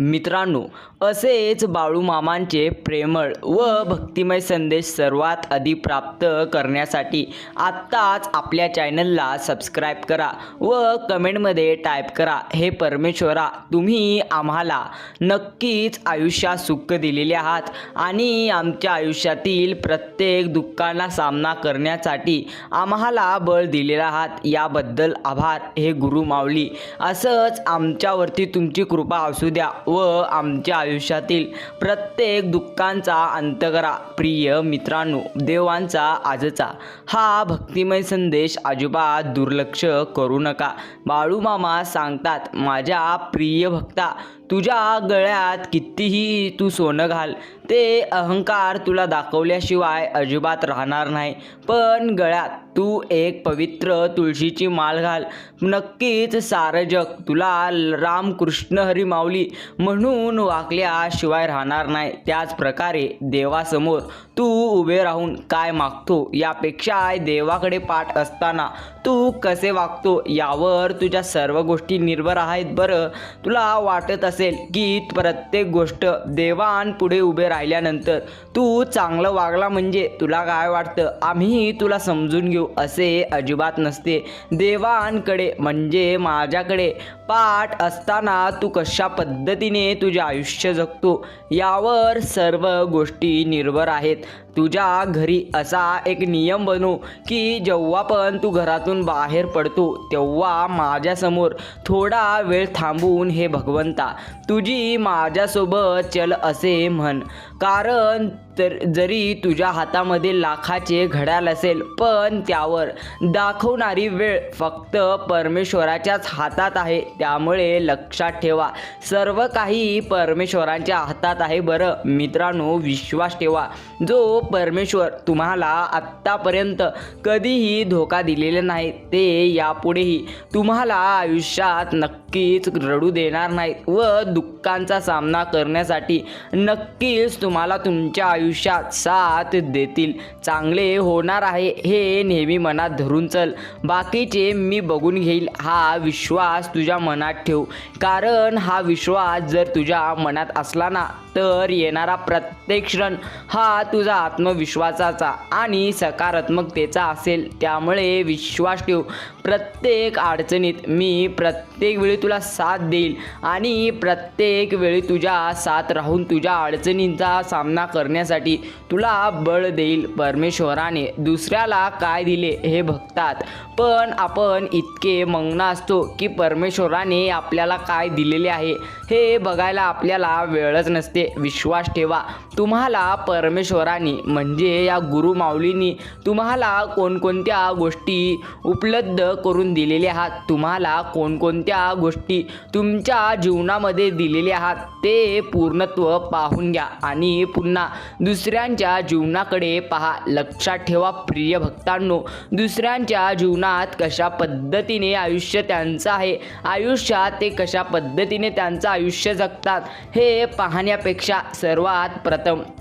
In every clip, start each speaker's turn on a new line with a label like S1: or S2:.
S1: मित्रांनो असेच बाळूमामांचे प्रेमळ व भक्तिमय संदेश सर्वात आधी प्राप्त करण्यासाठी आत्ताच आपल्या चॅनलला सबस्क्राईब करा व कमेंटमध्ये टाईप करा हे परमेश्वरा तुम्ही आम्हाला नक्कीच आयुष्यात सुख दिलेले आहात आणि आमच्या आयुष्यातील प्रत्येक दुःखांना सामना करण्यासाठी आम्हाला बळ दिलेला आहात. याबद्दल आभार. हे गुरु माऊली असंच आमच्यावरती तुमची कृपा असू द्या. व आमच्या आयुष्यातील प्रत्येक दुःखांचा अंत करा. प्रिय मित्रांनो देवांचा आजचा हा भक्तिमय संदेश अजिबात दुर्लक्ष करू नका. बाळूमामा सांगतात माझ्या प्रिय भक्ता तुझ्या गळ्यात कितीही तू सोनं घाल ते अहंकार तुला दाखवल्याशिवाय अजिबात राहणार नाही. पण गळ्यात तू एक पवित्र तुळशीची माळ घाल. नक्कीच सारं जग तुला रामकृष्ण हरी माऊली म्हणून वाकल्याशिवाय राहणार नाही. त्याच प्रकारे देवासमोर तू उभे राहून काय मागतो यापेक्षा देवाकडे पाठ असताना तू कसे वागतो यावर तुझ्या सर्व गोष्टी निर्भर आहेत बरं. तुला वाटत असेल असेल की प्रत्येक गोष्ट देवांपुढे उभे राहिल्यानंतर तू चांगलं वागला म्हणजे तुला काय वाटतं? आम्ही तुला समजून घेऊ असे अजिबात नसते. देवांकडे म्हणजे माझ्याकडे. पाठ असताना तू कशा पद्धतीने तुझे आयुष्य जगतो? यावर सर्व गोष्टी निर्भर आहेत. तुझ्या घरी असा एक नियम बनू की जेव्हा पण तू घरातून बाहेर पडतो तेव्हा माझ्यासमोर थोडा वेळ थांबून हे भगवंता तुझी माझ्यासोबत चल असे म्हण. कारण तर जरी तुझ्या हातामध्ये लाखाचे घड्याल असेल पण त्यावर दाखवणारी वेळ फक्त परमेश्वराच्याच हातात आहे. त्यामुळे लक्षात ठेवा सर्व काही परमेश्वरांच्या हातात आहे बरं. मित्रांनो विश्वास ठेवा. जो परमेश्वर तुम्हाला आत्तापर्यंत कधीही धोका दिलेला नाही ते यापुढेही तुम्हाला आयुष्यात नक्कीच रडू देणार नाहीत व दुःखांचा सामना करण्यासाठी नक्कीच तुम्हाला तुमच्या आयुष्यात साथ देतील. चांगले होणार आहे हे नेहमी मनात धरून चल. बाकीचे मी बघून घेईल. हा विश्वास तुझ्या मनात ठेव. कारण हा विश्वास जर तुझ्या मनात असला ना तर येणारा प्रत्येक क्षण हा तुझा आत्मविश्वासाचा आणि सकारात्मकतेचा असेल. त्यामुळे विश्वास ठेव. प्रत्येक अडचणीत मी प्रत्येक वेळी तुला साथ देईल आणि प्रत्येक वेळी तुझ्या साथ राहून तुझ्या अडचणींचा सामना करण्यासाठी तुला बळ देईल परमेश्वराने. दुसऱ्याला काय दिले हे बघतात. पण आपण इतके मग्न असतो की परमेश्वराने आपल्याला काय दिलेले आहे हे बघायला आपल्याला वेळच नसते. विश्वास ठेवा. तुम्हाला परमेश्वराने म्हणजे या गुरुमाऊलींनी तुम्हाला कोणकोणत्या गोष्टी उपलब्ध करून दिलेल्या आहात? तुम्हाला कोणकोणत्या गोष्टी तुमच्या जीवनामध्ये दिलेल्या आहात? ते पूर्णत्व पाहून घ्या आणि पुन्हा दुसऱ्यांच्या जीवनाकडे पहा. लक्षात ठेवा प्रिय भक्तांनो दुसऱ्यांच्या जीवनात कशा पद्धतीने आयुष्य त्यांचं आहे? आयुष्यात ते कशा पद्धतीने त्यांचं आयुष्य जगतात? हे पाहण्यापेक्षा सर्वात प्रथम శాతం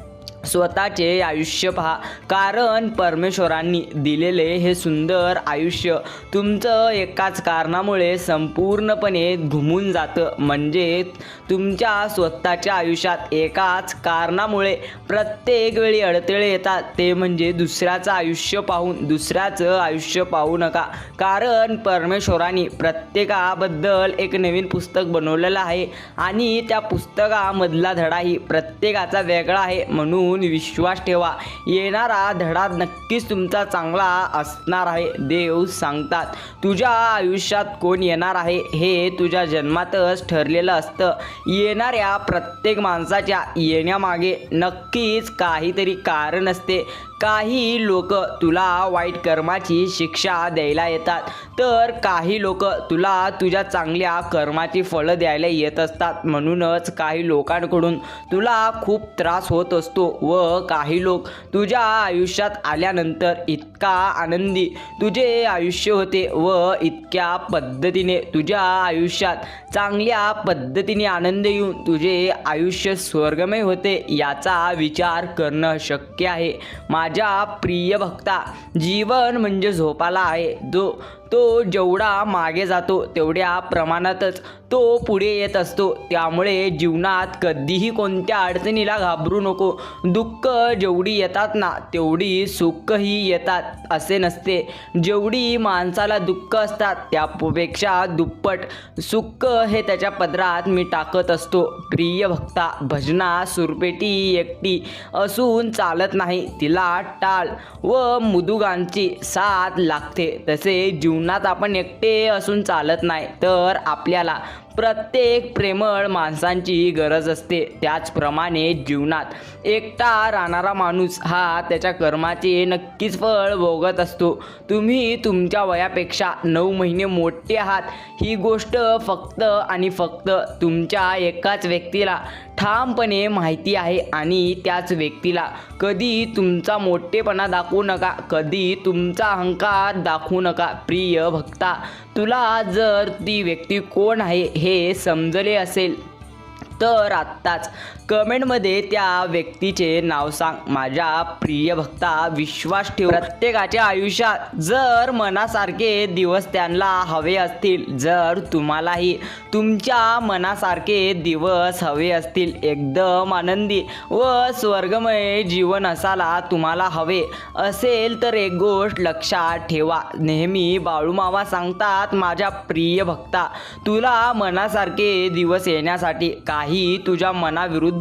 S1: स्वतःचे आयुष्य पहा. कारण परमेश्वरांनी दिलेले हे सुंदर आयुष्य तुमचं एकाच कारणामुळे संपूर्णपणे घुमून जातं. म्हणजे तुमच्या स्वतःच्या आयुष्यात एकाच कारणामुळे प्रत्येक वेळी अडथळे येतात. ते म्हणजे दुसऱ्याचं आयुष्य पाहून दुसऱ्याचं आयुष्य पाहू नका. कारण परमेश्वरांनी प्रत्येकाबद्दल एक नवीन पुस्तक बनवलेलं आहे आणि त्या पुस्तकामधला धडाही प्रत्येकाचा वेगळा आहे. म्हणून विश्वास ठेवा. येणारा धडा नक्कीच तुमचा चांगला असणार आहे देव सांगतात. तुझ्या आयुष्यात कोण येणार आहे हे तुझ्या जन्मातच ठरलेलं असतं. येणाऱ्या प्रत्येक माणसाच्या येण्यामागे नक्कीच काहीतरी कारण असते. काही लोक तुला वाईट कर्माची शिक्षा द्यायला येतात. तर काही लोक तुला तुझ्या चांगल्या कर्माची फळं द्यायला येत असतात. म्हणूनच काही लोकांकडून तुला खूप त्रास होत असतो व काही लोक तुझ्या आयुष्यात आल्यानंतर इतका आनंदी तुझे आयुष्य होते व इतक्या पद्धतीने तुझ्या आयुष्यात चांगल्या पद्धतीने आनंद येऊन तुझे आयुष्य स्वर्गमय होते याचा विचार करणं शक्य आहे. मा माझ्या प्रिय भक्ता जीवन म्हणजे झोपाला आहे. जो तो जेवढा मागे जातो तेवढ्या प्रमाणातच तो पुढे येत असतो. त्यामुळे जीवनात कधीही कोणत्या अडचणीला घाबरू नको. दुःख जेवढी येतात ना तेवढी सुखही येतात असे नसते. जेवढी माणसाला दुःख असतात त्यापेक्षा दुप्पट सुख हे त्याच्या पदरात मी टाकत असतो. प्रिय भक्ता भजना सुरपेटी एकटी असून चालत नाही. तिला टाळ व मुदुगांची साथ लागते. तसे जीवनात आपण एकटे असून चालत नाही तर आपल्याला प्रत्येक प्रेमळ माणसांची गरज असते. त्याचप्रमाणे जीवनात एकटा राहणारा माणूस हा त्याच्या कर्माचे नक्कीच फळ भोगत असतो. तुम्ही तुमच्या वयापेक्षा नऊ महिने मोठे आहात. ही गोष्ट फक्त आणि फक्त तुमच्या एकाच व्यक्तीला ठामपणे माहिती आहे आणि त्याच व्यक्तीला कधी तुमचा मोठेपणा दाखवू नका कधी तुमचा अहंकार दाखवू नका. प्रिय भक्ता तुला जर ती व्यक्ती कोण आहे हे समजले असेल तर आत्ताच कमेंटमध्ये त्या व्यक्तीचे नाव सांग. माझ्या प्रिय भक्ता विश्वास ठेव. प्रत्येकाच्या आयुष्यात जर मनासारखे दिवस त्यांना हवे असतील जर तुम्हालाही तुमच्या मनासारखे दिवस हवे असतील एकदम आनंदी व स्वर्गमय जीवन असायला तुम्हाला हवे असेल तर एक गोष्ट लक्षात ठेवा. नेहमी बाळूमावा सांगतात माझ्या प्रिय भक्ता तुला मनासारखे दिवस येण्यासाठी काही तुझ्या मनाविरुद्ध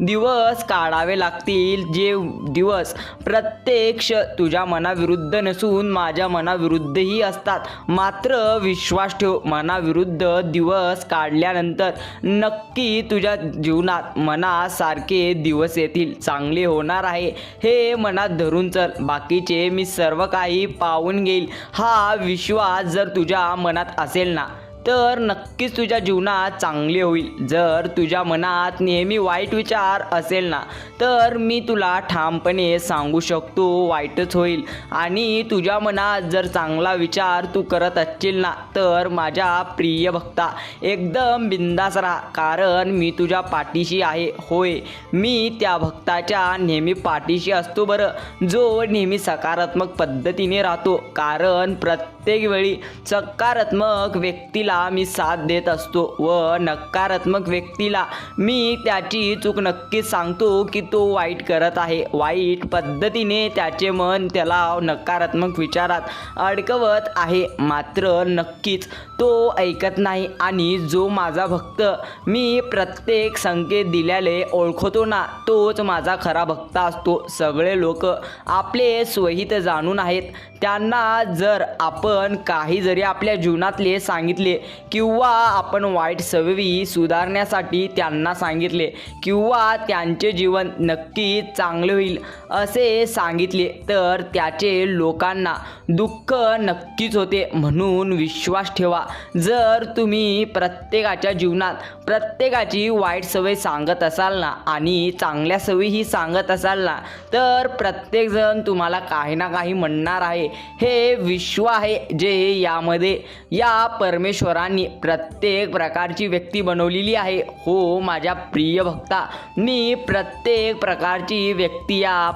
S1: दिवस काढावे लागतील. जे दिवस प्रत्यक्ष तुझ्या मनाविरुद्ध नसून माझ्या मनाविरुद्धही असतात. मात्र विश्वास ठेव मनाविरुद्ध दिवस काढल्यानंतर नक्की तुझ्या जीवनात मनासारखे दिवस येतील. चांगले होणार आहे. हे मनात धरून चल. बाकीचे मी सर्व काही पाहून घेईल. हा विश्वास जर तुझ्या मनात असेल ना तर नक्कीच तुझ्या जीवनात चांगले होईल. जर तुझ्या मनात नेहमी वाईट विचार असेल ना तर मी तुला ठामपणे सांगू शकतो वाईटच होईल. आणि तुझ्या मनात जर चांगला विचार तू करत असशील ना तर माझ्या प्रिय भक्ता एकदम बिंदास राहा. कारण मी तुझ्या पाठीशी आहे. होय मी त्या भक्ताच्या नेहमी पाठीशी असतो बरं. जो नेहमी सकारात्मक पद्धतीने राहतो. कारण प्रत्येक वेळी सकारात्मक व्यक्तीला मी साथ देत असतो व नकारात्मक व्यक्तीला मी त्याची चूक नक्कीच सांगतो की तो वाईट करत आहे. वाईट पद्धतीने त्याचे मन त्याला नकारात्मक विचारात अडकवत आहे. मात्र नक्कीच तो ऐकत नाही आणि जो माझा भक्त मी प्रत्येक संकेत दिल्याले ओळखतो ना तोच माझा खरा भक्त असतो. सगळे लोक आपले स्वहित जाणून आहेत. त्यांना जर आपण काही जरी आपल्या जीवनातले सांगितले किंवा आपण वाईट सवयी सुधारण्यासाठी त्यांना सांगितले किंवा त्यांचे जीवन नक्कीच चांगले होईल असे सांगितले तर त्याचे लोकांना दुःख नक्कीच होते म्हणून विश्वास ठेवा. जर तुम्ही प्रत्येकाच्या जीवनात प्रत्येकाची वाईट सवय सांगत असाल ना आणि चांगल्या सवयीही सांगत असाल ना तर प्रत्येकजण तुम्हाला काही ना काही म्हणणार आहे. हे विश्व आहे जे यामध्ये या परमेश्वरांनी प्रत्येक प्रकारची व्यक्ती बनवलेली आहे. हो माझ्या प्रिय भक्ता मी प्रत्येक प्रकारची व्यक्ती या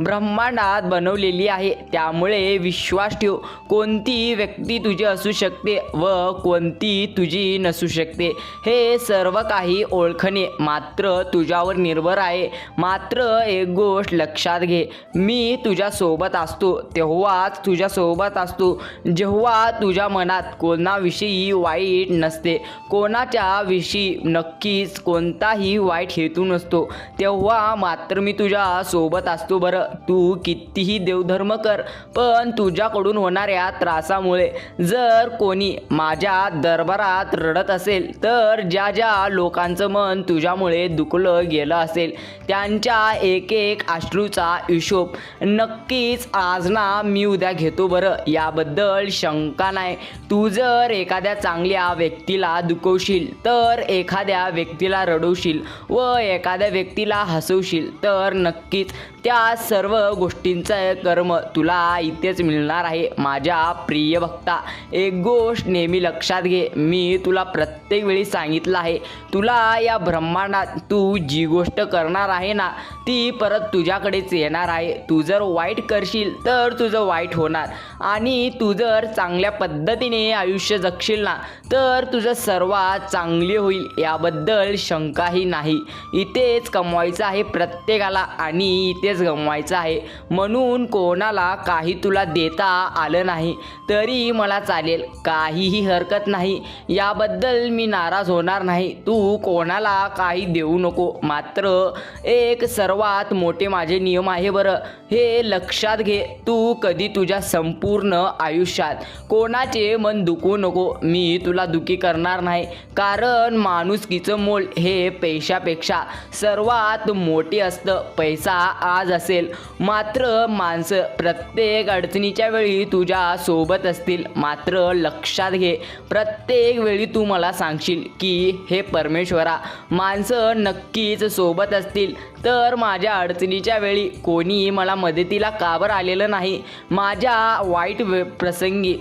S1: ब्रह्मांडात बनवलेली आहे. त्यामुळे विश्वास ठेव. कोणती व्यक्ती तुझी असू शकते व कोणती तुझी नसू शकते. हे सर्व काही ओळखणे. मात्र तुझ्यावर निर्भर आहे. मात्र एक गोष्ट लक्षात घे. मी तुझ्यासोबत असतो. तेव्हाच तुझ्यासोबत असतो. जेव्हा तुझ्या मनात कोणाविषयी वाईट नसते कोणाच्या विषयी नक्कीच कोणताही वाईट हेतू नसतो. तेव्हा मात्र मी तुझ्या सोबत असतो बरं तू कितीही देवधर्म कर पण तुझ्याकडून होणाऱ्या त्रासामुळे जर कोणी माझ्या दरबारात रडत असेल तर ज्या ज्या लोकांचं मन तुझ्यामुळे दुखलं गेलं असेल त्यांच्या एक एक अश्रूचा हिशोब नक्कीच आज ना मी उद्या घेतो बरं. याबद्दल शंका नाही. तू जर एखाद्या चांगल्या व्यक्तीला दुखवशील तर एखाद्या व्यक्तीला रडवशील व एखाद्या व्यक्तीला हसवशील तर नक्कीच त्या या सर्व गोष्टींचं कर्म तुला इथेच मिळणार आहे. माझ्या प्रिय भक्ता एक गोष्ट नेहमी लक्षात घे. मी तुला प्रत्येक वेळी सांगितलं आहे. तुला या ब्रह्मांडात तू जी गोष्ट करणार आहे ना ती परत तुझ्याकडेच येणार आहे. तू जर वाईट करशील तर तुझं वाईट होणार. आणि तू जर चांगल्या पद्धतीने आयुष्य जगशील ना तर तुझं सर्वात चांगले होईल. याबद्दल शंकाही नाही. इथेच कमवायचं आहे प्रत्येकाला आणि इथेच कमवायचं आहे. म्हणून कोणाला काही तुला देता आलं नाही तरी मला चालेल. काहीही हरकत नाही. याबद्दल मी नाराज होणार नाही. तू कोणाला काही देऊ नको. मात्र एक सर्वात मोठे माझे नियम आहे बरं. हे लक्षात घे. तू कधी तुझ्या संपूर्ण आयुष्यात कोणाचे मन दुखू नको. मी तुला दुखी करणार नाही. कारण माणुसकीचं मोल हे पैशापेक्षा सर्वात मोठे असतं. पैसा आज असेल. मात्र माणसं प्रत्येक अडचणीच्या वेळी तुझ्या सोबत असतील. मात्र लक्षात घे प्रत्येक वेळी तू मला सांगशील की हे परमेश्वरा माणसं नक्कीच सोबत असतील. तर माझ्या अडचणीच्या वेळी कोणी मला मदतीला काबर आलेलं नाही. माझ्या वाईट प्रसंगी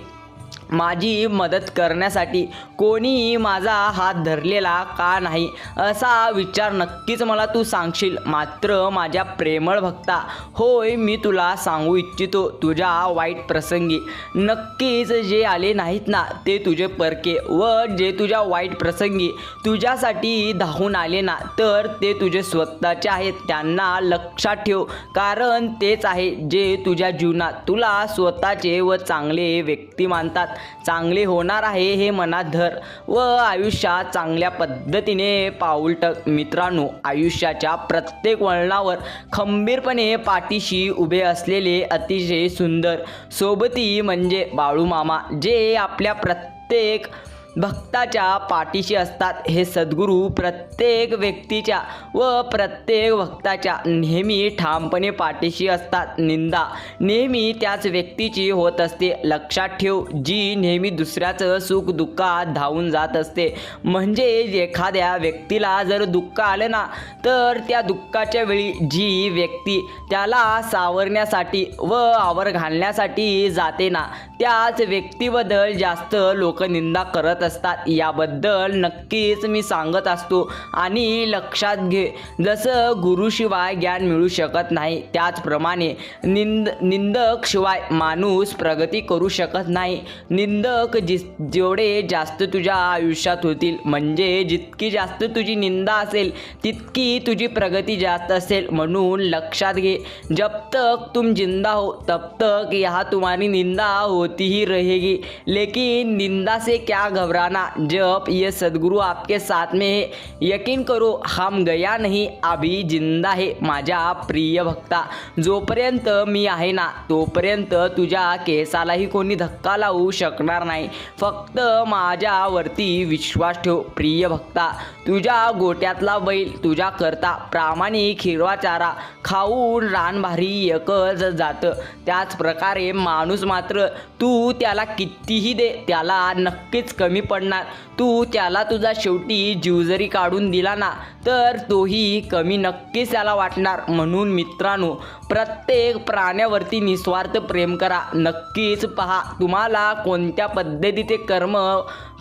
S1: माझी मदत करण्यासाठी कोणीही माझा हात धरलेला का नाही असा विचार नक्कीच मला तू सांगशील. मात्र माझ्या प्रेमळ भक्ता होय मी तुला सांगू इच्छितो तुझ्या वाईट प्रसंगी. नक्कीच जे आले नाहीत ना ते तुझे परके व जे तुझ्या वाईट प्रसंगी तुझ्यासाठी धावून आले ना तर ते तुझे स्वतःचे आहेत. त्यांना लक्षात ठेव कारण तेच आहे जे तुझ्या जीवनात तुला स्वतःचे व चांगले व्यक्ती मानतात. चांगले होणार आहे हे मनात धर व आयुष्यात चांगल्या पद्धतीने पाऊल टक मित्रांनो आयुष्याच्या प्रत्येक वळणावर खंबीरपणे पाठीशी उभे असलेले अतिशय सुंदर सोबती म्हणजे बाळूमामा जे आपल्या प्रत्येक भक्ताच्या पाठीशी असतात. हे सद्गुरू प्रत्येक व्यक्तीच्या व प्रत्येक भक्ताच्या नेहमी ठामपणे पाठीशी असतात. निंदा नेहमी त्याच व्यक्तीची होत असते. लक्षात ठेव जी नेहमी दुसऱ्याचं सुख दुःखात धावून जात असते. म्हणजे एखाद्या व्यक्तीला जर दुःख आलं ना तर त्या दुःखाच्या वेळी जी व्यक्ती त्याला सावरण्यासाठी व आवर घालण्यासाठी जाते ना त्याच व्यक्तीबद्दल जास्त लोक निंदा करत असतात. याबद्दल नक्कीच मी सांगत असतो. आणि लक्षात घे जसं गुरुशिवाय ज्ञान मिळू शकत नाही त्याचप्रमाणे निंद निंदक शिवाय माणूस प्रगती करू शकत नाही. निंदक जि जेवढे जास्त तुझ्या आयुष्यात होतील म्हणजे जितकी जास्त तुझी निंदा असेल तितकी तुझी प्रगती जास्त असेल. म्हणून लक्षात घे जब तक तुम जिंदा हो तब तक या तुम्हारी निंदा होत ही रहेगी। लेकिन निंदा से क्या घबराना? जब ये सदगुरु आपके साथ में है यकीन करो हम गया नहीं अभी जिंदा है माझ्या प्रिय भक्ता। जोपर्यंत मी आहे ना तोपर्यंत तुझ्या केसालाही कोणी धक्का लावू शकणार नाही. फक्त माझ्यावरती विश्वास ठेव प्रिय भक्ता. तुझ्या गोट्यातला बैल तुझ्या करता प्रामाणिक हिरवा चारा. खाऊन रानभारी एकच जातं. त्याच प्रकारे माणूस मात्र तू त्याला कितीही दे त्याला नक्कीच कमी पडणार. तू त्याला तुझा शेवटी जीव जरी काढून दिला ना तर तोही कमी नक्कीच त्याला वाटणार. म्हणून मित्रांनो प्रत्येक प्राण्यावरती निस्वार्थ प्रेम करा. नक्कीच पहा तुम्हाला कोणत्या पद्धतीचे कर्म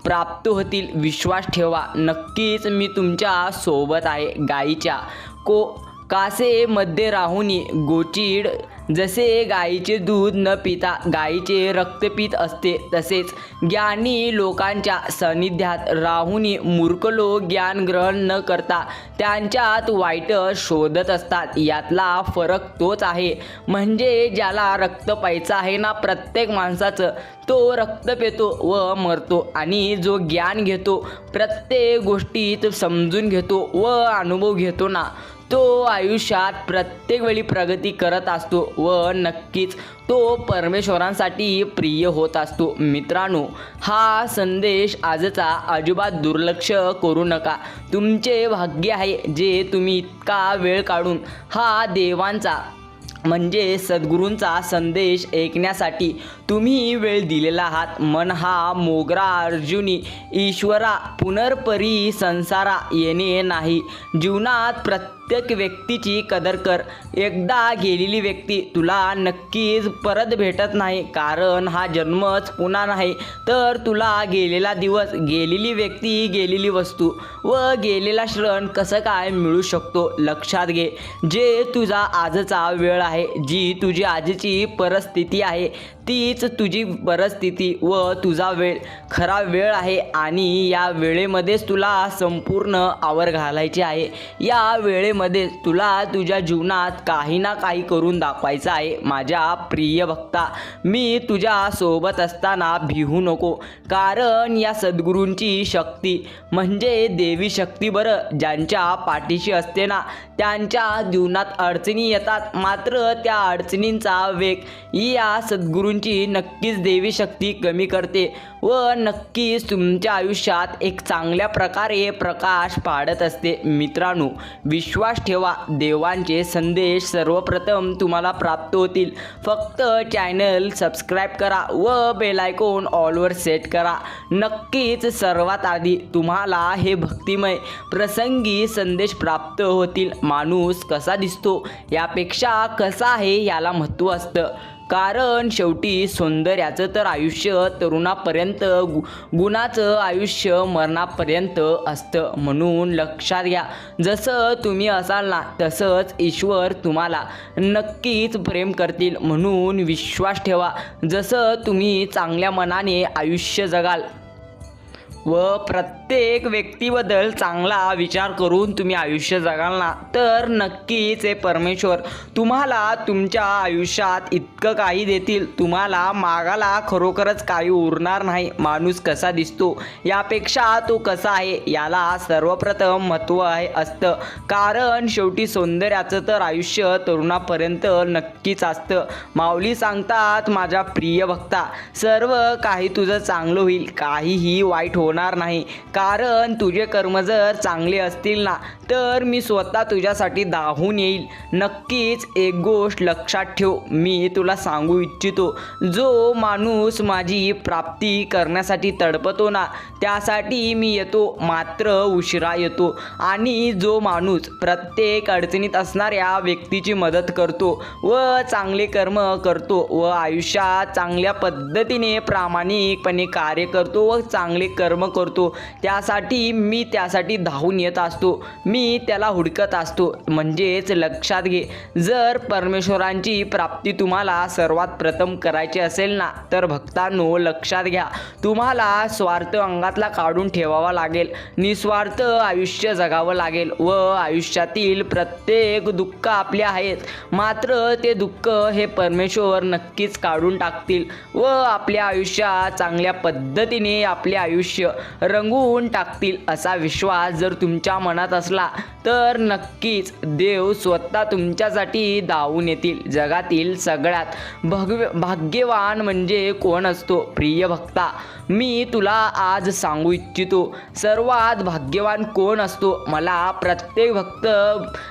S1: प्राप्त होतील. विश्वास ठेवा. नक्कीच मी तुमच्यासोबत आहे. गाईच्या को कासेमध्ये राहुनी गोचीड जसे गाईचे दूध न पिता गाईचे रक्त पित असते तसेच ज्ञानी लोकांच्या सानिध्यात राहूनही मूर्ख लोक ज्ञान ग्रहण न करता त्यांच्यात वाईट शोधत असतात. यातला फरक तोच आहे. म्हणजे ज्याला रक्त प्यायचं आहे ना प्रत्येक माणसाचं तो रक्त पितो व मरतो आणि जो ज्ञान घेतो प्रत्येक गोष्टीत समजून घेतो व अनुभव घेतो ना. तो आयुष्यात प्रत्येक वेळी प्रगती करत असतो व नक्कीच तो परमेश्वरांसाठी प्रिय होत असतो. मित्रांनो हा संदेश आजचा अजिबात दुर्लक्ष करू नका. तुमचे भाग्य आहे जे तुम्ही इतका वेळ काढून हा देवांचा म्हणजे सद्गुरूंचा संदेश ऐकण्यासाठी तुम्ही वेळ दिलेला आहात. मन हा मोगरा अर्जुनी. ईश्वरा पुनर्परी संसारा येणे नाही. जीवनात प्रत्येक व्यक्तीची कदर कर. एकदा गेलेली व्यक्ती तुला नक्कीच परत भेटत नाही. कारण हा जन्मच पुन्हा नाही. तर तुला गेलेला दिवस गेलेली व्यक्ती गेलेली वस्तू व गेलेला क्षण कसं काय मिळू शकतो लक्षात घे. जे तुझा आजचा वेळ आहे जी तुझी आजची परिस्थिती आहे तीच तुझी परिस्थिती व तुझा वेळ. खरा वेळ आहे आणि या वेळेमध्येच तुला संपूर्ण आवर घालायची आहे. या वेळेमध्ये तुला तुझ्या जीवनात काही ना काही करून दाखवायचं आहे माझ्या प्रिय भक्ता. मी तुझ्या सोबत असताना भिवू नको. कारण या सद्गुरूंची शक्ती म्हणजे देवी शक्ती बरं ज्यांच्या पाठीशी असते ना त्यांच्या जीवनात अडचणी येतात. मात्र त्या अडचणींचा वेग ही या सद्गुरूंची नक्कीच देवी शक्ती कमी करते. व नक्कीच तुमच्या आयुष्यात एक चांगल्या प्रकारे प्रकाश पाडत असते. मित्रांनो विश्वास ठेवा. देवांचे संदेश सर्वप्रथम तुम्हाला प्राप्त होतील. फक्त चॅनल सबस्क्राईब करा व बेलायकोन ऑलवर सेट करा. नक्कीच सर्वात आधी तुम्हाला हे भक्तिमय प्रसंगी संदेश प्राप्त होतील. माणूस कसा दिसतो? यापेक्षा कसा आहे? याला महत्त्व असतं. कारण शेवटी सौंदर्याचं तर आयुष्य तरुणापर्यंत गु गुणाचं आयुष्य मरणापर्यंत असतं. म्हणून लक्षात घ्या जसं तुम्ही असाल ना तसंच ईश्वर तुम्हाला नक्कीच प्रेम करतील. म्हणून विश्वास ठेवा जसं तुम्ही चांगल्या मनाने आयुष्य जगाल व प्रत्येक व्यक्तीबद्दल चांगला विचार करून तुम्ही आयुष्य जगाल ना तर नक्कीच हे परमेश्वर तुम्हाला तुमच्या आयुष्यात इतकं काही देतील. तुम्हाला मागाला खरोखरच काही उरणार नाही. माणूस कसा दिसतो यापेक्षा तो कसा आहे याला सर्वप्रथम महत्त्व आहे असतं. कारण शेवटी सौंदर्याचं तर आयुष्य तरुणापर्यंत नक्कीच असतं. माऊली सांगतात माझ्या प्रिय भक्ता सर्व काही तुझं चांगलं होईल. काहीही वाईट होणार नाही. कारण तुझे कर्म जर चांगले असतील ना तर मी स्वतः तुझ्यासाठी दाहून येईल. नक्कीच एक गोष्ट लक्षात ठेव मी तुला सांगू इच्छितो. जो माणूस माझी प्राप्ती करण्यासाठी तडपतो ना त्यासाठी मी येतो मात्र उशिरा येतो. आणि जो माणूस प्रत्येक अडचणीत असणाऱ्या व्यक्तीची मदत करतो व चांगले कर्म करतो व आयुष्यात चांगल्या पद्धतीने प्रामाणिकपणे कार्य करतो व चांगले कर्म करतो त्यासाठी मी त्यासाठी धावून येत असतो मी त्याला हुडकत असतो. म्हणजेच लक्षात घे जर परमेश्वरांची प्राप्ती तुम्हाला सर्वात प्रथम करायची असेल ना तर भक्तांनो लक्षात घ्या तुम्हाला स्वार्थ अंगातला काढून ठेवावा लागेल निस्वार्थ आयुष्य जगावं लागेल व आयुष्यातील प्रत्येक दुःख आपले आहेत. मात्र ते दुःख हे परमेश्वर नक्कीच काढून टाकतील व आपल्या आयुष्यात चांगल्या पद्धतीने आपले आयुष्य रंगवून टाकतील असा विश्वास जर तुमच्या मनात असला तर नक्कीच देव स्वतः तुमच्यासाठी धावून येतील जगातील सगळ्यात. भगव्य भाग्यवान म्हणजे कोण असतो? प्रिय भक्ता मी तुला आज सांगू इच्छितो सर्वात भाग्यवान कोण असतो? मला प्रत्येक भक्त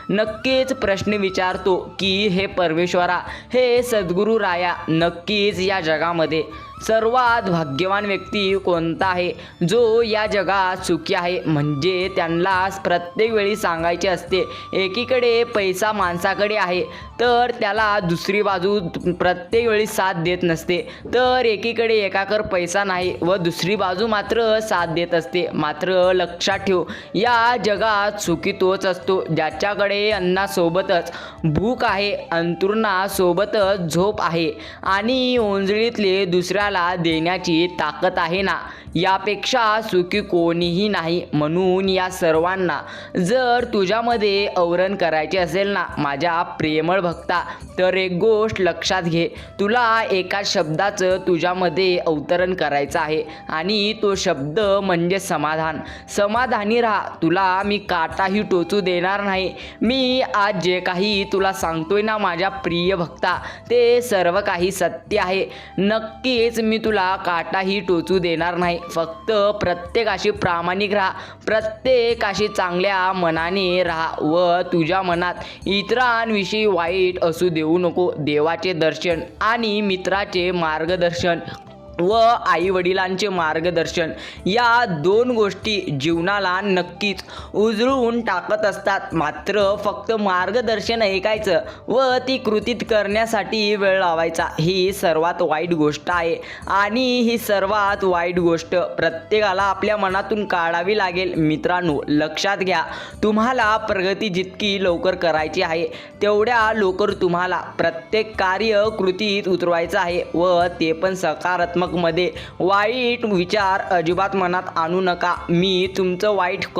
S1: नक्कीच प्रश्न विचारतो की हे परमेश्वरा हे सद्गुरू राया नक्कीच या जगामध्ये सर्वात भाग्यवान व्यक्ती कोणता आहे? जो या जगात सुखी आहे. म्हणजे त्यांना प्रत्येक वेळी सांगायचे असते एकीकडे पैसा माणसाकडे आहे तर त्याला दुसरी बाजू प्रत्येक वेळी साथ देत नसते. तर एकीकडे एकाकर पैसा नाही व दुसरी बाजू मात्र साथ देत असते. मात्र लक्षात ठेव या जगात सुखी तोच असतो. ज्याच्याकडे अन्नासोबतच भूक आहे अंतुरणासोबतच झोप आहे आणि ओंजळीतले दुसऱ्याला देण्याची ताकद आहे ना? यापेक्षा सुखी कोणीही नाही. म्हणून या सर्वांना जर तुझ्यामध्ये आवरण करायचे असेल ना माझ्या प्रेमळ भक्ता तर एक गोष्ट लक्षात घे. तुला एका शब्दाचं तुझ्यामध्ये अवतरण करायचं आहे. आणि तो शब्द म्हणजे समाधान. समाधानी राहा. तुला मी काटाही टोचू देणार नाही. मी आज जे काही तुला सांगतोय ना माझ्या प्रिय भक्ता ते सर्व काही सत्य आहे. नक्कीच मी तुला काटाही टोचू देणार नाही. फक्त प्रत्येकाशी प्रामाणिक राहा. प्रत्येकाशी चांगल्या मनाने राहा व तुझ्या मनात इतरांविषयी वाईट असू देऊ नको देवाचे दर्शन आणि मित्राचे मार्गदर्शन. व आई वडिलांचे मार्गदर्शन. या दोन गोष्टी जीवनाला नक्कीच उजळून टाकत असतात. मात्र फक्त मार्गदर्शन ऐकायचं व ती कृतीत करण्यासाठी वेळ लावायचा ही सर्वात वाईट गोष्ट आहे. आणि ही सर्वात वाईट गोष्ट प्रत्येकाला आपल्या मनातून काढावी लागेल. मित्रांनो लक्षात घ्या तुम्हाला प्रगती जितकी लवकर करायची आहे तेवढ्या लवकर तुम्हाला प्रत्येक कार्य कृतीत उतरवायचं आहे व ते पण सकारात्मक मध्ये वाईट विचार अजिबात मनात आणू नका. मी तुमचं वाईट क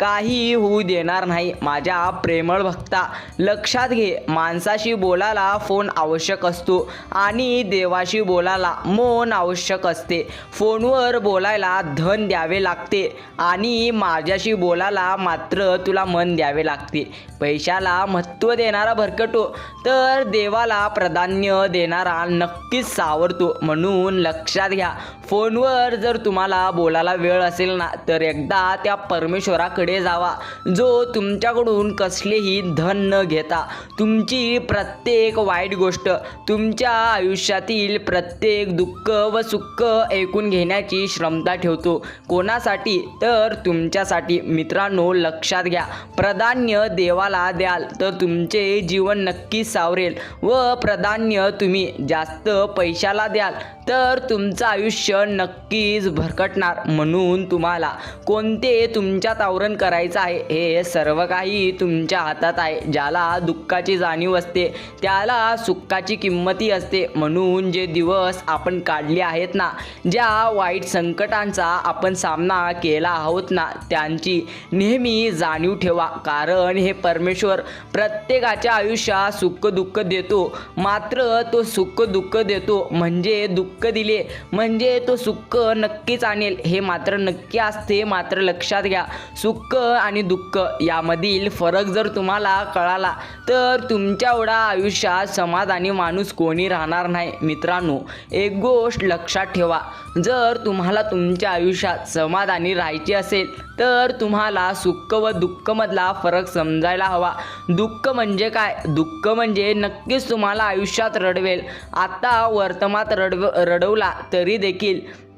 S1: काही होऊ देणार नाही. माझ्या प्रेमळ भक्ता लक्षात घे. माणसाशी बोलायला फोन आवश्यक असतो आणि देवाशी बोलायला मन आवश्यक असते. फोनवर बोलायला धन द्यावे लागते आणि माझ्याशी बोलायला मात्र तुला मन द्यावे लागते. पैशाला महत्त्व देणारा भरकटो तर देवाला प्राधान्य देणारा नक्कीच सावरतो. म्हणून लक्षात घ्या. फोनवर जर तुम्हाला बोलायला वेळ असेल ना तर एकदा त्या परमेश्वराकडे जावा. जो तुमच्याकडून कसलेही धन न घेता तुमची प्रत्येक वाईट गोष्ट तुमच्या आयुष्यातील प्रत्येक दुःख व सुख ऐकून घेण्याची क्षमता ठेवतो. कोणासाठी? तर तुमच्यासाठी. मित्रांनो लक्षात घ्या. प्राधान्य देवाला द्याल तर तुमचे जीवन नक्कीच सावरेल. व प्राधान्य तुम्ही जास्त पैशाला द्याल तर तुमचं आयुष्य नक्कीच भरकटणार म्हणून तुम्हाला कोणते तुमच्यात आवरण करायचं आहे हे सर्व काही तुमच्या हातात आहे. ज्याला दुःखाची जाणीव असते त्याला सुखाची किंमती असते. म्हणून जे दिवस आपण काढले आहेत ना ज्या वाईट संकटांचा आपण सामना केला आहोत ना त्यांची नेहमी जाणीव ठेवा. कारण हे परमेश्वर प्रत्येकाच्या आयुष्यात सुख दुःख देतो. मात्र तो सुख दुःख देतो. म्हणजे दुःख दिले म्हणजे तो सुख नक्कीच आणेल. हे मात्र नक्की असते. मात्र लक्षात घ्या. सुख आणि दुःख यामधील फरक जर तुम्हाला कळाला तर तुमच्या एवढा आयुष्यात समाधानी माणूस कोणी राहणार नाही. मित्रांनो एक गोष्ट लक्षात ठेवा. जर तुम्हाला तुमच्या आयुष्यात समाधानी राहायचे असेल तर तुम्हाला सुख व दुःखमधला फरक समजायला हवा. दुःख म्हणजे काय? दुःख म्हणजे नक्कीच तुम्हाला आयुष्यात रडवेल. आता वर्तमात रडव रडवला तरी देखील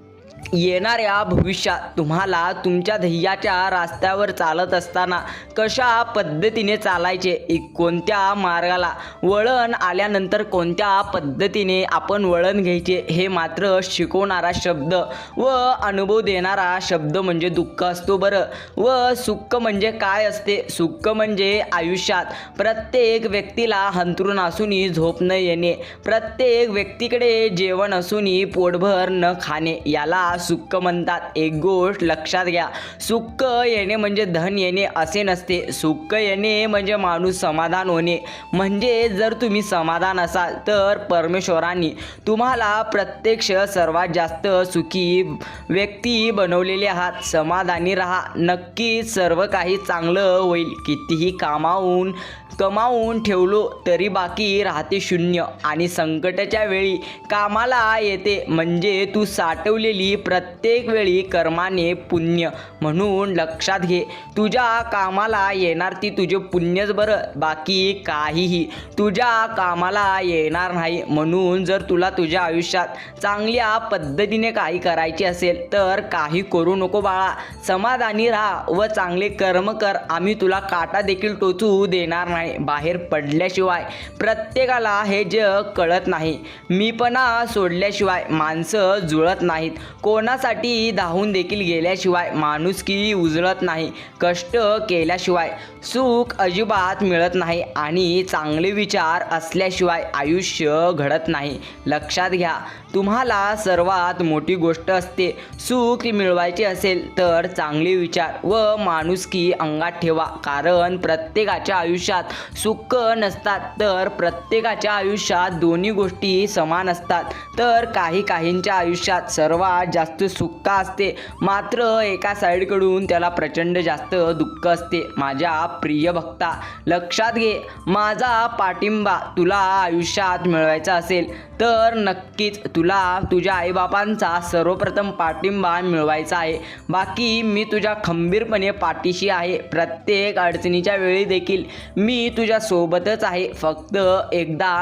S1: येणाऱ्या भविष्यात तुम्हाला तुमच्या ध्येयाच्या रस्त्यावर चालत असताना कशा पद्धतीने चालायचे? कोणत्या मार्गाला? वळण आल्यानंतर कोणत्या पद्धतीने आपण वळण घ्यायचे? हे मात्र शिकवणारा शब्द व अनुभव देणारा शब्द म्हणजे दुःख असतो बरं. व सुख म्हणजे काय असते? सुख म्हणजे आयुष्यात प्रत्येक व्यक्तीला हंतरून असूनही झोप न येणे प्रत्येक व्यक्तीकडे जेवण असूनही पोटभर न खाणे याला सुख म्हणतात. एक गोष्ट लक्षात घ्या. सुख येणे म्हणजे धन येणे असे नसते. सुख येणे म्हणजे माणूस समाधान होणे. म्हणजे जर तुम्ही समाधान असाल तर परमेश्वरांनी तुम्हाला प्रत्यक्ष सर्वात जास्त सुखी व्यक्ती बनवलेले आहात. समाधानी राहा. नक्कीच सर्व काही चांगलं होईल. कितीही कामावून कमावून ठेवलो तरी बाकी राहते शून्य. आणि संकटाच्या वेळी कामाला येते. म्हणजे तू साठवलेली प्रत्येक वेळी कर्माने पुण्य म्हणून लक्षात घे. तुझ्या कामाला येणार ती तुझे पुण्यच बरं बाकी काहीही तुझ्या कामाला येणार नाही. म्हणून जर तुला तुझ्या आयुष्यात चांगल्या पद्धतीने काही करायचे असेल तर काही करू नको बाळा. समाधानी राहा व चांगले कर्म कर. आम्ही तुला काटा देखील टोचू देणार नाही बाहेर पडल्याशिवाय. प्रत्येकाला हे जग कळत नाही. मीपणा सोडल्याशिवाय माणसं जुळत नाहीत. कोणासाठी धावून देखील गेल्याशिवाय माणुसकी उजळत नाही कष्ट केल्याशिवाय सुख अजिबात मिळत नाही आणि चांगले विचार असल्याशिवाय आयुष्य घडत नाही. लक्षात घ्या तुम्हाला सर्वात मोठी गोष्ट असते. सुख मिळवायचे असेल तर चांगले विचार व माणुसकी अंगात ठेवा. कारण प्रत्येकाच्या आयुष्यात सुख नसतात तर प्रत्येकाच्या आयुष्यात दोन्ही गोष्टी समान असतात. तर काही काहींच्या आयुष्यात सर्वात जास्त सुख असते. मात्र एका साईडकडून त्याला प्रचंड जास्त दुःख असते. माझ्या प्रिय भक्ता लक्षात घे. माझा पाठिंबा तुला आयुष्यात मिळवायचा असेल तर नक्कीच तुला तुला तुझ्या आईबापांचा सर्वप्रथम पाठिंबा मिळवायचा आहे. बाकी मी तुझ्या खंबीरपणे पाठीशी आहे. प्रत्येक अडचणीच्या वेळी देखील मी तुझ्या सोबतच आहे. फक्त एकदा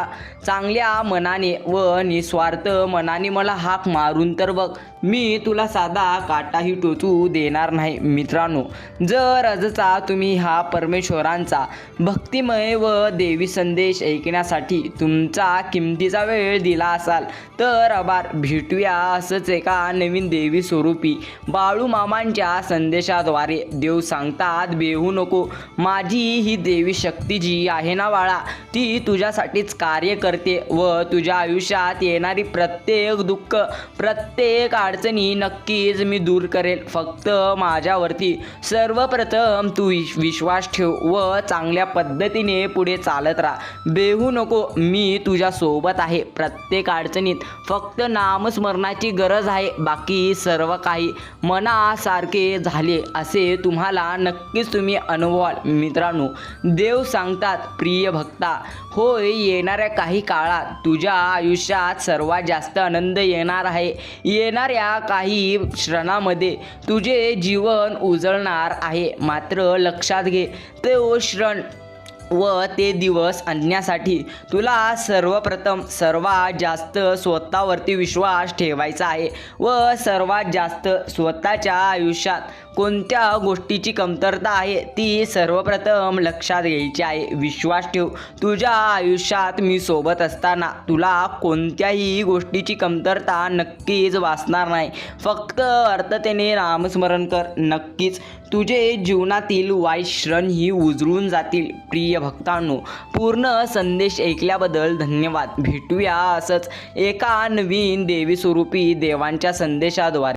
S1: चांगल्या मनाने व निस्वार्थ मनाने मला हाक मारून तर बघ. मी तुला साधा काटाही टोचू देणार नाही. मित्रांनो जर आजचा तुम्ही हा परमेश्वरांचा भक्तिमय व देवी संदेश ऐकण्यासाठी तुमचा किमतीचा वेळ दिला असाल तर आभार. भेटूया असंच एका नवीन देवी स्वरूपी बाळू मामांच्या संदेशाद्वारे. देव सांगतात बेहू नको माझी ही देवी शक्ती जी आहे ना बाळा ती तुझ्यासाठीच कार्य करते व तुझ्या आयुष्यात येणारी प्रत्येक दुःख प्रत्येक अडचणी नक्कीच मी दूर करेल फक्त माझ्यावरती सर्वप्रथम तू विश्वास ठेव व चांगल्या पद्धतीने पुढे चालत राहा. बेहू नको मी तुझ्या सोबत आहे. प्रत्येक अडचणीत फक्त नामस्मरणाची गरज आहे. बाकी सर्व काही मनासारखे झाले असे तुम्हाला नक्कीच तुम्ही अनुभवाल. मित्रांनो देव सांगतात प्रिय भक्ता होय येणाऱ्या काही काळात तुझ्या आयुष्यात सर्वात जास्त आनंद येणार आहे. येणाऱ्या काही क्षणामध्ये तुझे जीवन उजळणार आहे. मात्र लक्षात घे तो क्षण व ते दिवस आणण्यासाठी तुला सर्वप्रथम सर्वात जास्त स्वतःवरती विश्वास ठेवायचा आहे व सर्वात जास्त स्वतःच्या आयुष्यात कोणत्या गोष्टीची कमतरता आहे ती सर्वप्रथम लक्षात घ्यायची आहे. विश्वास ठेव. तुझ्या आयुष्यात मी सोबत असताना तुला कोणत्याही गोष्टीची कमतरता नक्कीच वाचणार नाही. फक्त अर्थतेने नामस्मरण कर. नक्कीच तुझे जीवनातील वायश्रण ही उजळून जातील. प्रिय भक्तांनो पूर्ण संदेश ऐकल्याबद्दल धन्यवाद. भेटूया असंच एका नवीन देवीस्वरूपी देवांच्या संदेशाद्वारे.